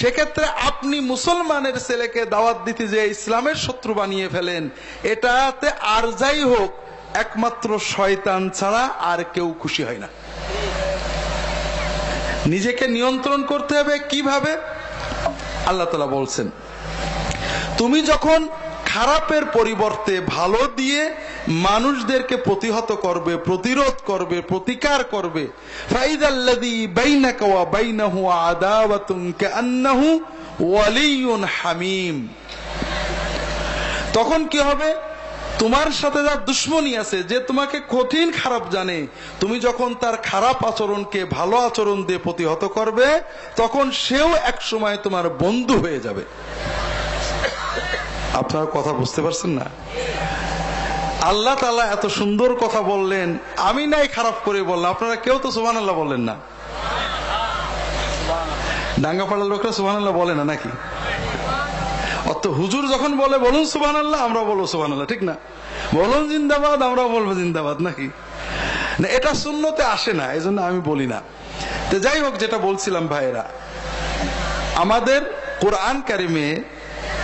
সেক্ষেত্রে আপনি মুসলমানের ছেলেকে দাওয়াত দিতে যে ইসলামের শত্রু বানিয়ে ফেলেন, এটাতে আর যাই হোক, একমাত্র শয়তান ছাড়া আর কেউ খুশি হয় না। নিজেকে নিয়ন্ত্রণ করতে হবে। কীভাবে? আল্লাহ তালা বলছেন, তুমি যখন খারাপের পরিবর্তে ভালো দিয়ে মানুষদেরকে প্রতিহত করবে, প্রতিরোধ করবে, প্রতিকার করবে। হামীম। তখন কি হবে? তোমার সাথে যার দুশ্মনী আছে, যে তোমাকে কঠিন খারাপ জানে, তুমি যখন তার খারাপ আচরণকে ভালো আচরণ দিয়ে প্রতিহত করবে, তখন সেও এক সময় তোমার বন্ধু হয়ে যাবে। আপনার কথা বুঝতে পারছেন না? আল্লাহ তালা এত সুন্দর কথা বললেন, আমি নাই খারাপ করে বললাম। আপনারা কেউ তো সুবান আল্লাহ বললেন না। ডাঙ্গাপাড়ার লোকরা সুবান আল্লাহ বলে না নাকি? অত হুজুর যখন বলে, বলুন সুবান আল্লাহ আমরা বলব সুবান আল্লাহ ঠিক না? বলুন জিন্দাবাদ আমরা বলব জিন্দাবাদ, নাকি? না, এটা শূন্যতে আসে না এই আমি বলি না। যাই হোক, যেটা বলছিলাম ভাইয়েরা, আমাদের কোরআন কারিমে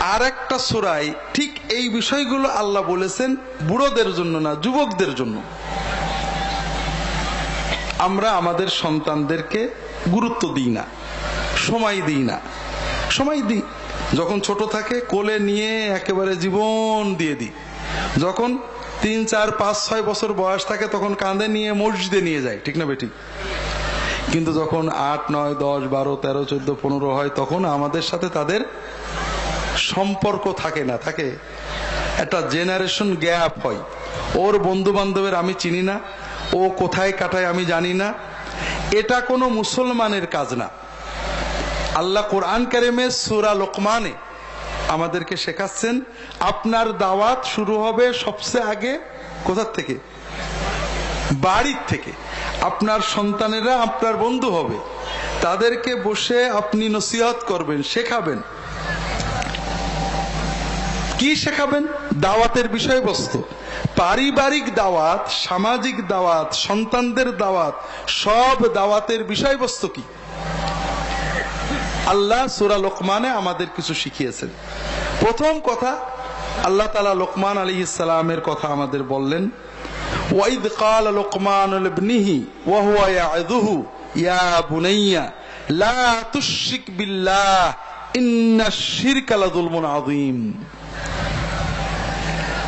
আর একটা সুরাই ঠিক এই বিষয়গুলো আল্লাহ বলেছেন বুড়োদের জন্য না, যুবকদের জন্য। আমরা আমাদের সন্তানদেরকে গুরুত্ব দিই না, সময় দিই না। সময় দিই। যখন ছোট থাকে কোলে নিয়ে একেবারে জীবন দিয়ে দিই। যখন তিন, চার, পাঁচ, ছয় বছর বয়স থাকে তখন কাঁধে নিয়ে মসজিদে নিয়ে যায়, ঠিক না বেটি কিন্তু যখন আট, নয়, দশ, বারো, তেরো, চোদ্দ, পনেরো হয় তখন আমাদের সাথে তাদের সম্পর্ক থাকে না, থাকে। একটা জেনারেশন গ্যাপ হয়। ওর বন্ধু বান্ধবের আমি চিনি না, ও কোথায় কাটায় আমি জানি না। এটা কোনো মুসলমানের কাজ না। আল্লাহ কোরআন কারিমে সুরা লোকমানে আমাদেরকে শেখাচ্ছেন, আপনার দাওয়াত শুরু হবে সবচেয়ে আগে কোথার থেকে? বাড়ির থেকে। আপনার সন্তানেরা, আপনার বন্ধু হবে। তাদেরকে বসে আপনি নসিহত করবেন, শেখাবেন। কি শেখাবেন? দাওয়াতের বিষয়বস্তু। পারিবারিক দাওয়াত, সামাজিক দাওয়াত, সন্তানদের দাওয়াত, সব দাওয়াতের বিষয়বস্তু কি? আল্লাহ সুরা লোকমানে আমাদের কিছু শিখিয়েছেন। প্রথম কথা, আল্লাহ তালা লোকমান আলী ইসালামের কথা আমাদের বললেন, ওয়াইদ কাল লোকমান ইয়া বুনাইয়া, লা তুশরিক বিল্লাহ ইন্নাশ শিরকা লাযুলমুন আযীম।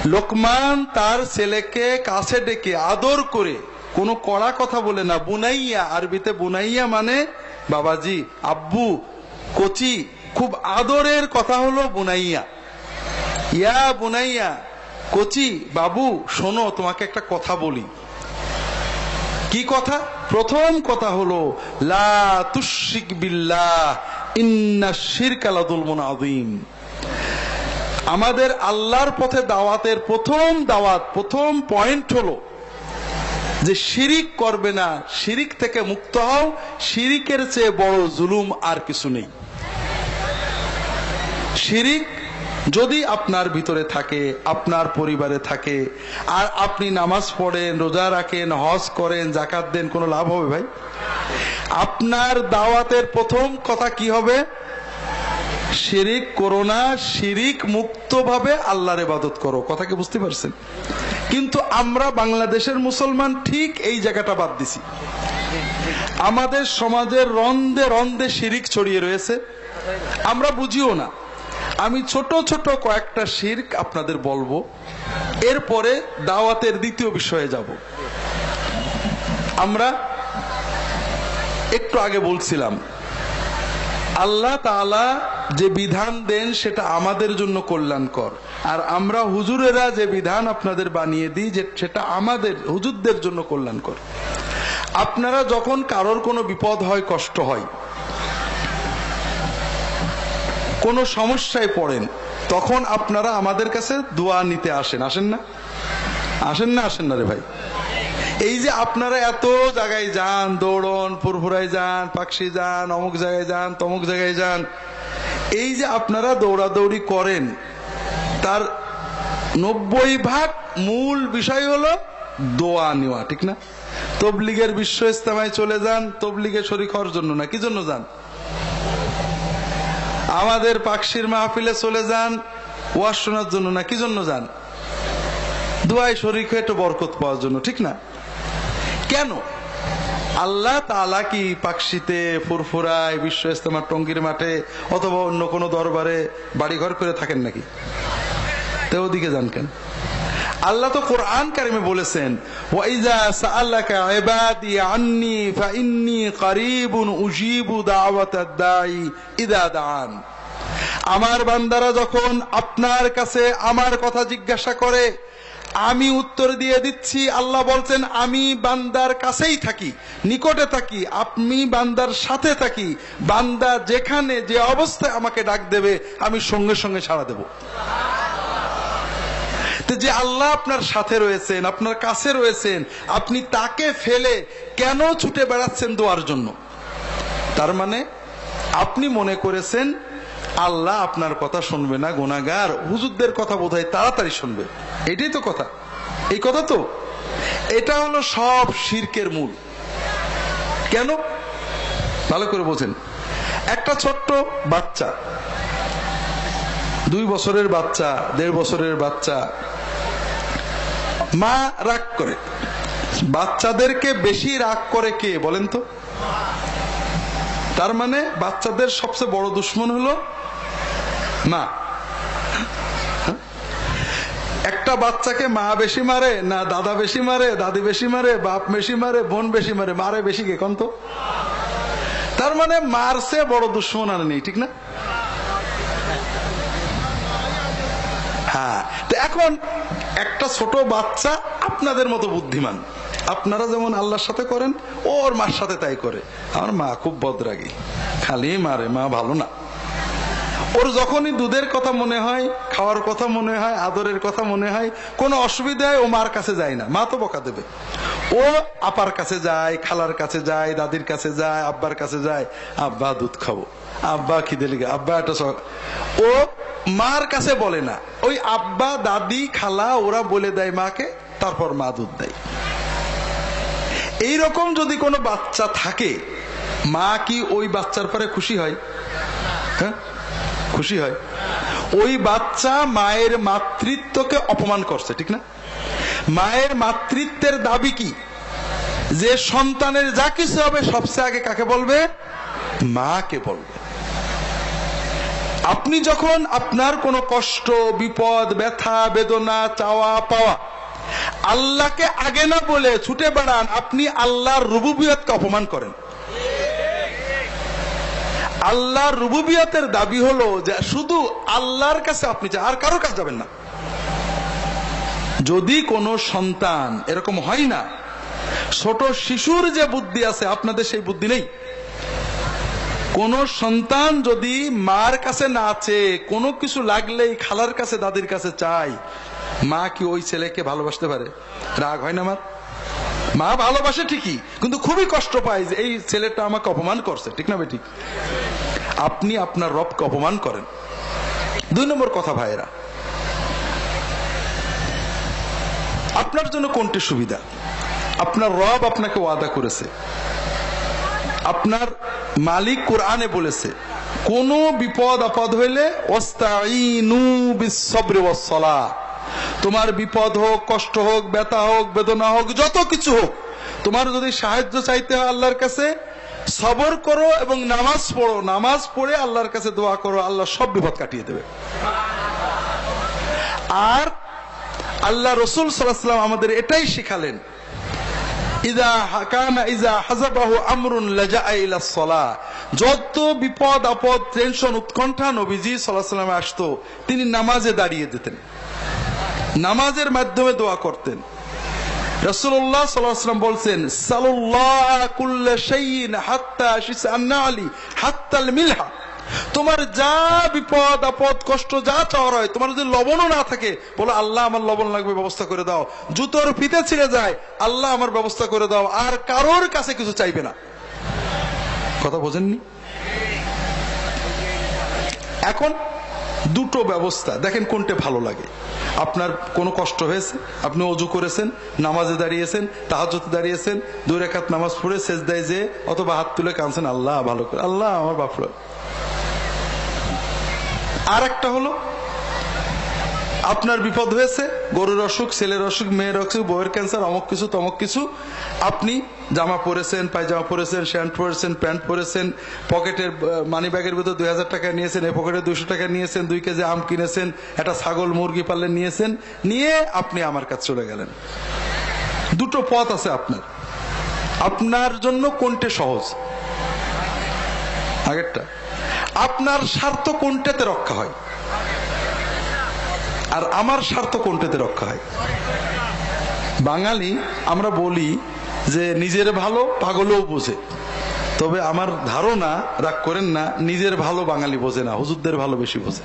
লোকমান তার ছেলেকে কাছে ডেকে আদর করে, কোনো কড়া কথা বলে না, বুনাইয়া, আরবিতে বুনাইয়া মানে বাবাজি, আব্বু, কচি, খুব আদরের কথা হলো বুনাইয়া। ইয়া বুনাইয়া, কচি, বাবু, শোনো, তোমাকে একটা কথা বলি। কি কথা? প্রথম কথা হলো, লা তুশরিক বিল্লাহ, ইন্না শিরকা লাযুলমুন আযীম। আমাদের আল্লাহর পথে দাওয়াতের প্রথম দাওয়াত, প্রথম পয়েন্ট হলো যে শিরিক করবে না, শিরিক থেকে মুক্ত হও, শিরিকের চেয়ে বড় জুলুম আর কিছু নেই। শিরিক যদি আপনার ভিতরে থাকে, আপনার পরিবারে থাকে, আর আপনি নামাজ পড়েন, রোজা রাখেন, হজ করেন জাকাত দেন, কোনো লাভ হবে ভাই? আপনার দাওয়াতের প্রথম কথা কি হবে? শিরিক করো না, শিরিক মুক্ত ভাবে আল্লাহর ইবাদত করো। কথা কি বুঝতে পারছেন? কিন্তু আমরা বাংলাদেশের মুসলমান ঠিক এই জায়গাটা বাদ দিছি। আমাদের সমাজের রন্দে রন্দে শিরিক ছড়িয়ে রয়েছে। আমরা বুঝিও না। আমি ছোট ছোট কয়েকটা শির্ক আপনাদের বলব। এরপরে দাওয়াতের দ্বিতীয় বিষয়ে যাব। আমরা একটু আগে বলছিলাম আল্লাহ তাআলা যে বিধান দেন সেটা আমাদের জন্য কল্যাণকর। আর আমরা হুজুরেরা যে বিধান আপনাদের বানিয়ে দিই যে সেটা আমাদের, হুজুরদের জন্য কল্যাণকর। আপনারা যখন কারোর কোনো বিপদ হয়, কষ্ট হয়, কোনো সমস্যায় পড়েন, তখন আপনারা আমাদের কাছে দোয়া নিতে আসেন। আসেন না? আসেন না? আসেন না রে ভাই? এই যে আপনারা এত জায়গায় যান, দৌড়ন, ফুরফুরায় যান, পাকশি যান, অমুক জায়গায় যান, তমুক জায়গায় যান, এই যে আপনারা দৌড়াদৌড়ি করেন, তার নব্বই ভাগ মূল বিষয় হলো দোয়া নেওয়া, ঠিক না? তবলিগের বিশ্ব ইস্তেমায় চলে যান, তবলিগে শরিক হওয়ার জন্য না, কি জন্য যান? আমাদের পাকশির মাহফিলে চলে যান, ওয়াজ শোনার জন্য না, কি জন্য যান? দোয়াই শরীর হয়ে একটু বরকত পাওয়ার জন্য, ঠিক না? কেন? আল্লাহ তালা কি পাকশিতে ফুরফুরায় বিশ্ব ইস্তেমার টঙ্গির মাঠে অথবা অন্য কোনো দরবারে বাড়িঘর করে থাকেন নাকি? তো ওদিকে যান কেন? আল্লাহ তো কোরআন কারিমে বলেছেন আমার বান্দারা যখন আপনার কাছে আমার কথা জিজ্ঞাসা করে আমি উত্তর দিয়ে দিচ্ছি, আল্লাহ বলছেন, আমি বান্দার কাছেই থাকি, নিকটে থাকি, আপনি বান্দার সাথে থাকি, বান্দা যেখানে যে অবস্থায় আমাকে ডাক দেবে, আমি সঙ্গে সঙ্গে সাড়া দেব। যে আল্লাহ আপনার সাথে রয়েছেন, আপনার কাছে রয়েছেন, আপনি তাকে ফেলে কেন ছুটে বেড়াচ্ছেন দোয়ার জন্য? তার মানে আপনি মনে করেছেন আল্লাহ আপনার কথা শুনবে না গোনাগার হুজুরদের কথা বোধহয় তাড়াতাড়ি শুনবে। এটাই তো কথা। এই কথা তো? এটা হলো সব শিরকের মূল। কেন? ভালো করে বোঝেন। একটা ছোট্ট বাচ্চা, দুই বছরের বাচ্চা, দেড় বছরের বাচ্চা, মা রাগ করে। বাচ্চাদেরকে বেশি রাগ করে কে, বলেন তো? তার মানে বাচ্চাদের সবচেয়ে বড় দুশ্মন হলো মা একটা বাচ্চাকে মা বেশি মারে, না দাদা বেশি মারে, দাদি বেশি মারে, বাপ বেশি মারে, বোন বেশি মারে মারে বেশি কে কন্ত তার মানে মারছে বড় দুশ্মন আর নেই, ঠিক না? হ্যাঁ তো এখন একটা ছোট বাচ্চা আপনাদের মতো বুদ্ধিমান। আপনারা যেমন আল্লাহর সাথে করেন, ওর মার সাথে তাই করে। আমার মা খুব বদরাগী। খালি মারে, মা ভালো না। ওর যখনই দুধের কথা মনে হয়, খাওয়ার কথা মনে হয়, আদরের কথা মনে হয়, কোনো অসুবিধায় ও মার কাছে যায় না। মা তো বকা দেবে। ও আপার কাছে যায়, খালার কাছে যায়, দাদির কাছে যায়, আব্বার কাছে যায়, আব্বা দুধ খাব। আব্বা খিদে লেগে, আব্বা একটা ও মার কাছে বলে না। ওই আব্বা, দাদি, খালা, ওরা বলে দেয় মাকে, তারপর মা দুধ দেয়। এইরকম যদি কোনো বাচ্চা থাকে, মা কি ওই বাচ্চার পরে খুশি হয়? হ্যাঁ? খুশি হয়। ওই বাচ্চা মায়ের মাতৃত্বকে অপমান করছে, ঠিক না? মায়ের মাতৃত্বের দাবি কি? যে সন্তানের যা কিছু হবে সবচেয়ে আগে কাকে বলবে? মাকে বলবে। আপনি যখন আপনার কোনো কষ্ট, বিপদ, ব্যথা, বেদনা, চাওয়া, পাওয়া আল্লাহকে আগে না বলে ছুটে বেড়ান, আপনি আল্লাহর রুবুবিয়তকে অপমান করেন। আল্লাহর রুবুবিয়তের দাবি হলো যে শুধু আল্লাহর কাছে আপনি আর কারও কাছে যাবেন না। যদি কোনো সন্তান এরকম হয় না, ছোট শিশুর যে বুদ্ধি আছে, আপনাদের সেই বুদ্ধি নেই। কোন সন্তান যদি মার কাছে না আছে, কোনো কিছু লাগলেই খালার কাছে, দাদির কাছে চাই মা কি ওই ছেলেকে ভালোবাসতে পারে? রাগ হয় না আমার মা ভালোবাসে ঠিকই, কিন্তু খুবই কষ্ট পায় যে এই ছেলেটা আমাকে অপমান করছে, ঠিক না বেঠিক? আপনি আপনার রবকে অপমান করেন। দুই নম্বর কথা ভাইয়েরা, আপনার জন্য কোনটি সুবিধা? আপনার রব আপনাকে ওয়াদা করেছে। আপনার মালিক কোরআনে বলেছে, কোন বিপদ আপদ হইলে ওস্তাইনু বিসসবরি ওয়াসসালাহ। তোমার বিপদ হোক, কষ্ট হোক, ব্যথা হোক, বেদনা হোক, যত কিছু হোক, তোমার যদি সাহায্য চাইতে হয় আল্লাহর কাছে, সবর করো এবং নামাজ পড়ো। নামাজ পড়ে আল্লাহর কাছে দোয়া করো, আল্লাহ সব বিপদ কাটিয়ে দেবে। আর আল্লাহ রসুল সাল্লাম আমাদের এটাই শিখালেন। যত বিপদ, আপদ, টেনশন, উৎকণ্ঠা নবীজি আলাইহি আসতো, তিনি নামাজে দাঁড়িয়ে দিতেন। নামাজের মাধ্যমে দোয়া করতেন। রাসূলুল্লাহ সাল্লাল্লাহু বলছেন মিলহা। তোমার যা বিপদ, আপদ, কষ্ট, যা চাওয়ার হয়, তোমার যদি লবণও না থাকে, বলো, আল্লাহ আমার লবণ লাগবে, ব্যবস্থা করে দাও। জুতোর ফিতে ছিঁড়ে যায়, আল্লাহ আমার ব্যবস্থা করে দাও। আর কারোর কাছে কিছু চাইবে না। কথা বোঝেননি? এখন দুটো ব্যবস্থা। দেখেন কোনটা ভালো লাগে। আপনার কোনো কষ্ট হয়েছে? আপনি অজু করেছেন, নামাজে দাঁড়িয়েছেন তাহাজতে দাঁড়িয়েছেন, দুই রেখাত নামাজ পড়ে শেষ দেয় যে অথবা হাত তুলে কাঁদছেন, আল্লাহ ভালো করে। আল্লাহ আমার বাপর আর একটা হলো, আপনার বিপদ হয়েছে গরুর অসুখ, ছেলের অসুখ, মেয়ের অসুখ বইয়ের ক্যান্সার অমক কিছু, তমক কিছু, আপনি জামা পরেছেন, পায়জামা পরেছেন শ্যান্ট পরেছেন প্যান্ট পরেছেন, পকেটের মানি ব্যাগের ভিতর দুই হাজার টাকা নিয়েছেন, এই পকেটে দুইশো টাকা নিয়েছেন, দুই কেজি আম কিনেছেন, একটা ছাগল মুরগি পাললেন নিয়েছেন, নিয়ে আপনি আমার কাছে চলে গেলেন। দুটো পথ আছে আপনার। আপনার জন্য কোনটা সহজ? আগেরটা। আপনার স্বার্থ কোনটাতে রক্ষা হয়? আর আমার স্বার্থ কোনটাতে রক্ষা হয়? বাঙালি, আমরা বলি যে নিজের ভালো পাগলও বোঝে। তবে আমার ধারণা, রাগ করেন না, নিজের ভালো বাঙালি বোঝে না, হুজুরদের ভালো বেশি বোঝে।